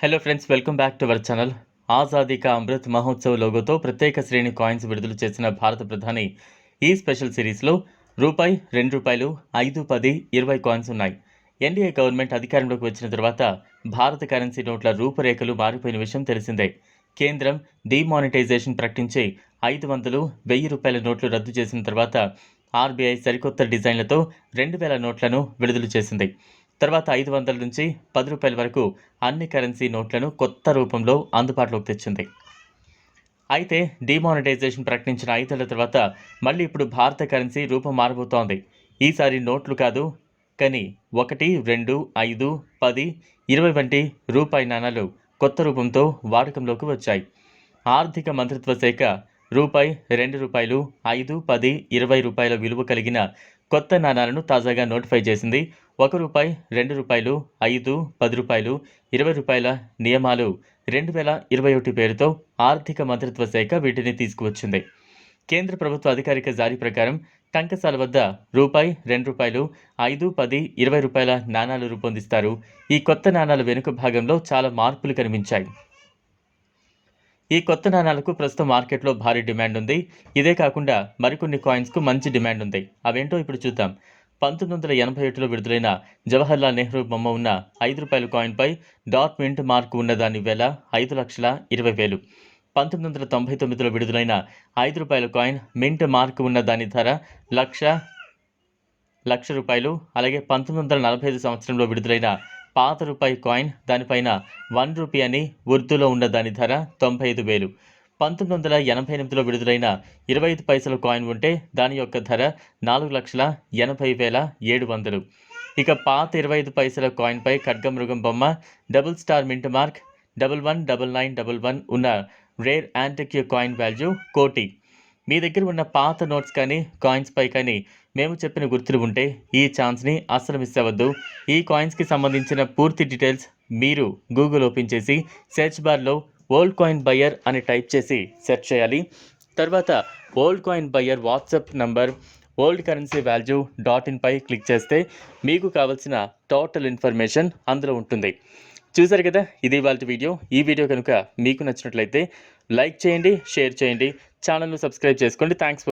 Hello friends welcome back to our channel Azadi ka Amrit Mahotsav లోగోతో ప్రత్యేక శ్రేణి coins విడుదల చేసిన భారత ప్రధాని ఈ స్పెషల్ సిరీస్లో రూపాయి రెండు రూపాయలు ఐదు పది ఇరవై కాయిన్స్ ఉన్నాయి ఎన్డీఏ గవర్నమెంట్ అధికారంలోకి వచ్చిన తర్వాత భారత కరెన్సీ నోట్ల రూపురేఖలు మారిపోయిన విషయం తెలిసిందే కేంద్రం డిమానిటైజేషన్ ప్రకటించి ఐదు వందలు వెయ్యి రూపాయల నోట్లు రద్దు చేసిన తర్వాత ఆర్బీఐ సరికొత్త డిజైన్లతో రెండు వేల నోట్లను విడుదల చేసింది తర్వాత ఐదు వందల నుంచి పది రూపాయల వరకు అన్ని కరెన్సీ నోట్లను కొత్త రూపంలో అందుబాటులోకి తెచ్చింది. అయితే డిమానిటైజేషన్ ప్రకటించిన ఐదేళ్ళ తర్వాత మళ్ళీ ఇప్పుడు భారత కరెన్సీ రూపం మారబోతోంది. ఈసారి నోట్లు కాదు కానీ ఒకటి రెండు ఐదు పది ఇరవై వంటి రూపాయి నాణాలు కొత్త రూపంతో వాడకంలోకి వచ్చాయి. ఆర్థిక మంత్రిత్వ శాఖ రూపాయి రెండు రూపాయలు ఐదు పది ఇరవై రూపాయల విలువ కలిగిన కొత్త నాణాలను తాజాగా నోటిఫై చేసింది ఒక రూపాయి రెండు రూపాయలు ఐదు పది రూపాయలు ఇరవై రూపాయల నియమాలు రెండు వేల ఇరవై ఒకటి పేరుతో ఆర్థిక మంత్రిత్వ శాఖ వీటిని తీసుకువచ్చింది. కేంద్ర ప్రభుత్వ అధికారిక జారీ ప్రకారం టంకసాల వద్ద రూపాయి రెండు రూపాయలు ఐదు పది ఇరవై రూపాయల నాణాలు రూపొందిస్తారు. ఈ కొత్త నాణాల వెనుక భాగంలో చాలా మార్పులు కనిపించాయి. ఈ కొత్త నాణాలకు ప్రస్తుతం మార్కెట్లో భారీ డిమాండ్ ఉంది. ఇదే కాకుండా మరికొన్ని కాయిన్స్కు మంచి డిమాండ్ ఉంది. అవేంటో ఇప్పుడు చూద్దాం. పంతొమ్మిది వందల ఎనభై ఒకటిలో విడుదలైన జవహర్లాల్ నెహ్రూ బొమ్మ ఉన్న ఐదు రూపాయల కాయిన్పై డాట్ మింట్ మార్క్ ఉన్న దాని వేల ఐదు లక్షల ఇరవై వేలు. పంతొమ్మిది వందల తొంభై తొమ్మిదిలో విడుదలైన ఐదు రూపాయల కాయిన్ మింట్ మార్క్ ఉన్న దాని ధర లక్ష లక్ష రూపాయలు. అలాగే పంతొమ్మిది వందల నలభై ఐదు సంవత్సరంలో విడుదలైన పాత రూపాయి కాయిన్ దానిపైన వన్ రూపీ అని ఉర్దూలో ఉన్న దాని ధర తొంభై ఐదు వేలు. పంతొమ్మిది వందల ఎనభై ఎనిమిదిలో విడుదలైన ఇరవై ఐదు పైసల కాయిన్ ఉంటే దాని యొక్క ధర నాలుగు లక్షల ఎనభై వేల ఏడు వందలు. ఇక పాత ఇరవై ఐదు పైసల కాయిన్పై ఖడ్గమృగం బొమ్మ double star mint mark double one double nine double one ఉన్న రేర్ యాంటిక్యూ కాయిన్ వాల్యూ కోటి. మీ దగ్గర ఉన్న పాత నోట్స్ కానీ కాయిన్స్ పై కానీ మేము చెప్పిన గుర్తులు ఉంటే ఈ ఛాన్స్ని అస్సలు మిస్ అవ్వద్దు. ఈ కాయిన్స్కి సంబంధించిన పూర్తి డీటెయిల్స్ మీరు గూగుల్ ఓపెన్ చేసి సెర్చ్ బార్లో ఓల్డ్ కాయిన్ బయ్యర్ అని టైప్ చేసి సెర్చ్ చేయాలి. తర్వాత old coin buyer WhatsApp number old currency value dot ఇన్పై click చేస్తే మీకు కావాల్సిన టోటల్ ఇన్ఫర్మేషన్ అందులో ఉంటుంది. చూసారు కదా? ఇది వాళ్ళ వీడియో ఈ వీడియో కనుక మీకు నచ్చినట్లయితే లైక్ చేయండి షేర్ చేయండి. ఛానల్ను సబ్స్క్రైబ్ చేసుకోండి. థ్యాంక్స్